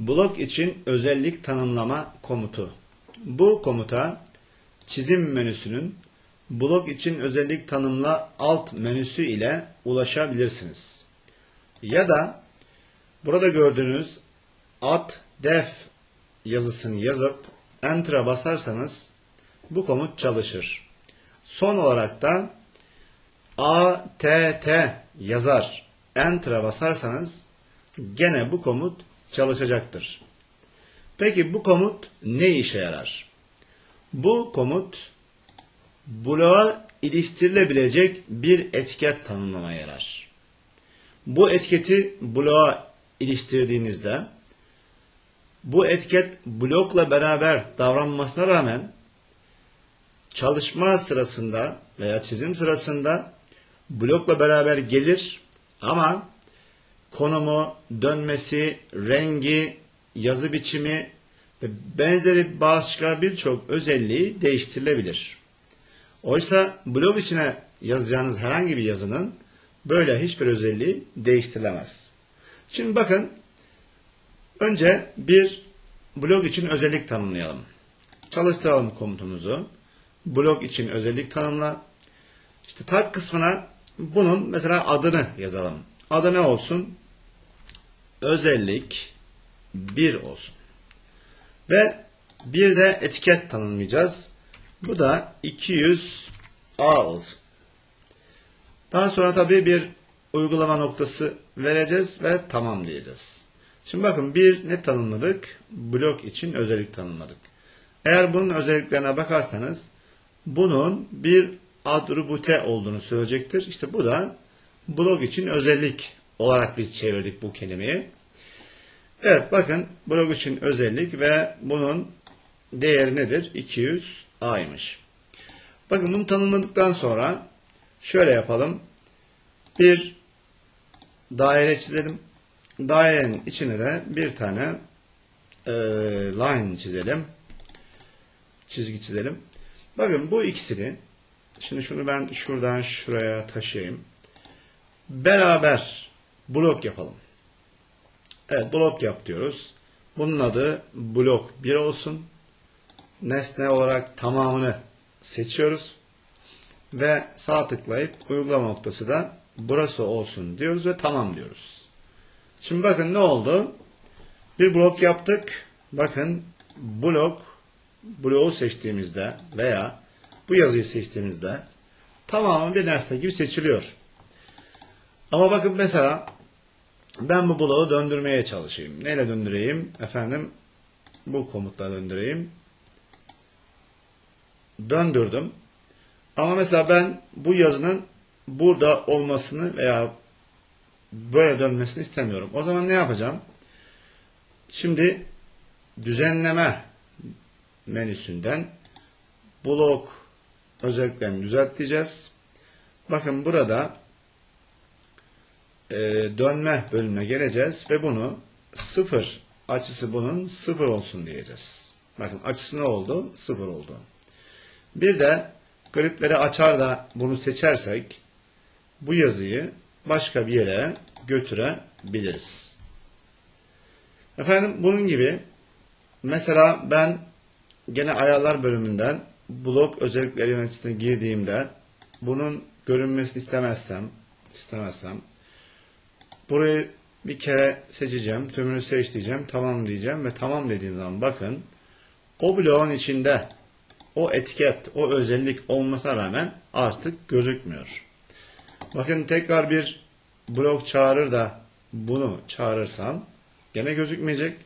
Blok için özellik tanımlama komutu. Bu komuta çizim menüsünün blok için özellik tanımla alt menüsü ile ulaşabilirsiniz. Ya da burada gördüğünüz add def yazısını yazıp enter'a basarsanız bu komut çalışır. Son olarak da att yazar enter'a basarsanız gene bu komut çalışacaktır. Peki bu komut ne işe yarar? Bu komut bloğa iliştirilebilecek bir etiket tanımlamaya yarar. Bu etiketi bloğa iliştirdiğinizde bu etiket blokla beraber davranmasına rağmen çalışma sırasında veya çizim sırasında blokla beraber gelir ama konumu, dönmesi, rengi, yazı biçimi ve benzeri başka birçok özelliği değiştirilebilir. Oysa blok içine yazacağınız herhangi bir yazının böyle hiçbir özelliği değiştirilemez. Şimdi bakın önce bir blok için özellik tanımlayalım. Çalıştıralım komutumuzu. Blok için özellik tanımla. İşte tag kısmına bunun mesela adını yazalım. Adı ne olsun? Özellik 1 olsun. Ve bir de etiket tanımlayacağız. Bu da 200A olsun. Daha sonra tabii bir uygulama noktası vereceğiz ve tamam diyeceğiz. Şimdi bakın bir ne tanımladık? Blok için özellik tanımladık. Eğer bunun özelliklerine bakarsanız bunun bir atribute olduğunu söyleyecektir. İşte bu da blok için özellik olarak biz çevirdik bu kelimeyi. Evet bakın blok için özellik ve bunun değeri nedir? 200A'ymış. Bakın bunu tanımladıktan sonra şöyle yapalım. Bir daire çizelim. Dairenin içine de bir tane e, line çizelim. Çizgi çizelim. Bakın bu ikisini şimdi şunu ben şuradan şuraya taşıyayım. Beraber blok yapalım. Evet blok yap diyoruz. Bunun adı blok 1 olsun. Nesne olarak tamamını seçiyoruz. Ve sağ tıklayıp uygulama noktası da burası olsun diyoruz ve tamam diyoruz. Şimdi bakın ne oldu? Bir blok yaptık. Bakın blok bloğu seçtiğimizde veya bu yazıyı seçtiğimizde tamamen bir nesne gibi seçiliyor. Ama bakın mesela ben bu bloğu döndürmeye çalışayım. Neyle döndüreyim? Efendim bu komutla döndüreyim. Döndürdüm. Ama mesela ben bu yazının burada olmasını veya böyle dönmesini istemiyorum. O zaman ne yapacağım? Şimdi düzenleme menüsünden blok özelliklerini düzelteceğiz. Bakın burada e, dönme bölümüne geleceğiz ve bunu sıfır açısı bunun sıfır olsun diyeceğiz. Bakın açısı ne oldu? Sıfır oldu. Bir de gripleri açar da bunu seçersek bu yazıyı başka bir yere götürebiliriz. Efendim bunun gibi mesela ben gene ayarlar bölümünden blok özellikleri yöneticisine girdiğimde bunun görünmesini istemezsem istemezsem burayı bir kere seçeceğim. Tümünü seç diyeceğim. Tamam diyeceğim ve tamam dediğim zaman bakın o bloğun içinde o etiket, o özellik olmasına rağmen artık gözükmüyor. Bakın tekrar bir blok çağırır da bunu çağırırsam gene gözükmeyecek.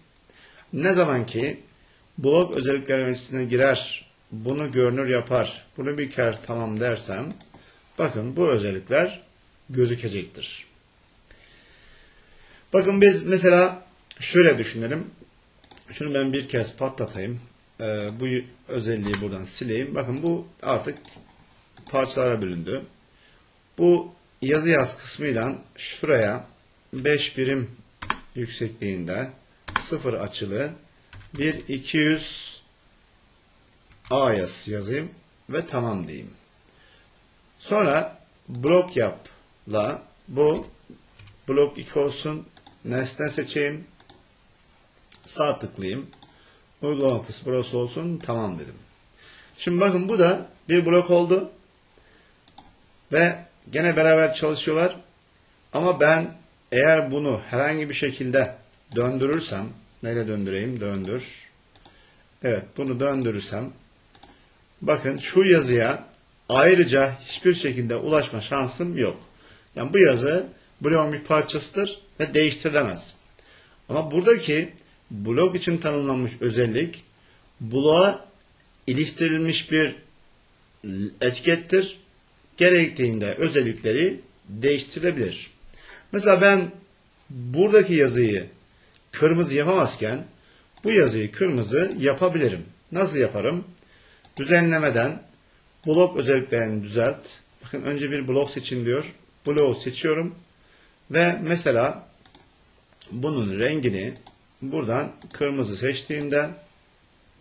Ne zaman ki blok özellikleri yöneticisine girer, bunu görünür yapar, bunu bir kere tamam dersem bakın bu özellikler gözükecektir. Bakın biz mesela şöyle düşünelim. Şunu ben bir kez patlatayım. Ee, bu özelliği buradan sileyim. Bakın bu artık parçalara bölündü. Bu yazı yaz kısmıyla şuraya 5 birim yüksekliğinde 0 açılı bir 200 A yazısı yazayım ve tamam diyeyim. Sonra blok yapla bu blok 2 olsun nesne seçeyim Sağ tıklayayım. Uygulama noktası burası olsun. Tamam dedim. Şimdi bakın bu da bir blok oldu. Ve gene beraber çalışıyorlar. Ama ben eğer bunu herhangi bir şekilde döndürürsem neyle döndüreyim? Döndür. Evet bunu döndürürsem bakın şu yazıya ayrıca hiçbir şekilde ulaşma şansım yok. Yani bu yazı bloğun bir parçasıdır ve değiştirilemez. Ama buradaki blok için tanımlanmış özellik bloğa iliştirilmiş bir etikettir. Gerektiğinde özellikleri değiştirilebilir. Mesela ben buradaki yazıyı kırmızı yapamazken bu yazıyı kırmızı yapabilirim. Nasıl yaparım? Düzenlemeden blok özelliklerini düzelt. Bakın önce bir blok seçin diyor. Bloğu seçiyorum. Ve mesela bunun rengini buradan kırmızı seçtiğimde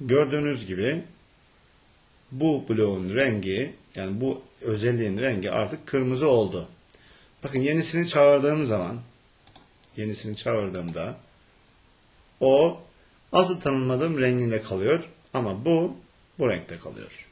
gördüğünüz gibi bu bloğun rengi yani bu özelliğin rengi artık kırmızı oldu. Bakın yenisini çağırdığım zaman yenisini çağırdığımda o asıl tanımladığım renginde kalıyor ama bu bu renkte kalıyor.